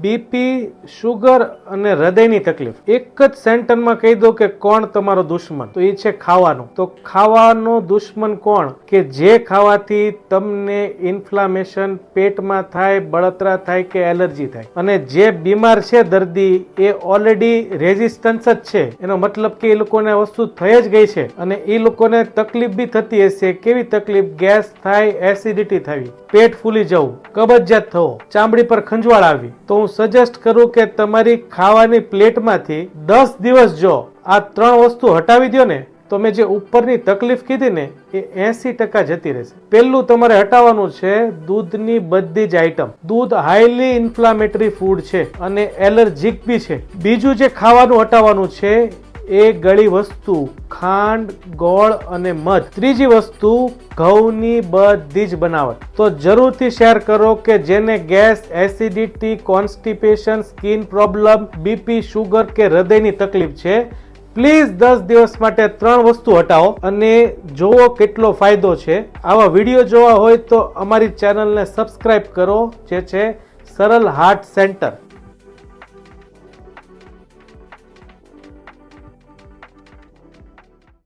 BP sugar અને હૃદયની તકલીફ. એક જ સેન્ટરમાં કહી દો કે કોણ તમારો દુશ્મન? તો એ છે ખાવાનું. તો ખાવાનો દુશ્મન કોણ? કે જે ખાવાથી તમને ઇન્ફ્લામેશન પેટમાં થાય, બળતરા થાય કે એલર્જી થાય. અને જે બીમાર છે દર્દી, એ ઓલરેડી રેઝિસ્ટન્સ જ છે. એનો મતલબ કે એ લોકોને વસ્તુ થઈ જ ગઈ છે. અને એ લોકોને તકલીફ બી થતી હશે. કેવી તકલીફ? ગેસ થાય એસિડિટી થવી પેટ ફૂલી જવું. કબજિયાત થવો. ચામડી પર ખંજવાળ આવી. તો હું સજેસ્ટ કરું કે તમારી ખાવાની પ્લેટમાંથી દસ દિવસ જો આ ત્રણ વસ્તુ હટાવી દો ને, તો મેં જે ઉપરની તકલીફ કીધી ને, એ એસી ટકા જતી રહેશે. પહેલું તમારે હટાવવાનું છે દૂધની બધી જ આઈટમ દૂધ હાઈલી ઇન્ફ્લામેટરી ફૂડ છે અને એલર્જીક બી છે. બીજું જે ખાવાનું હટાવવાનું છે, એ ગળી વસ્તુ. ખાંડ, ગોળ અને મધ. ત્રીજી વસ્તુ, ઘઉંની બધી જ બનાવટ. તો જરૂરથી શેર કરો કે જેને gas, acidity, constipation, skin problem, BP, sugar કે હૃદયની તકલીફ છે, પ્લીઝ દસ દિવસ માટે ત્રણ વસ્તુ હટાવો અને જોવો કેટલો ફાયદો છે. આવા વીડિયો જોવા હોય તો અમારી ચેનલને સબસ્ક્રાઈબ કરો, જે છે સરળ હાર્ટ સેન્ટર.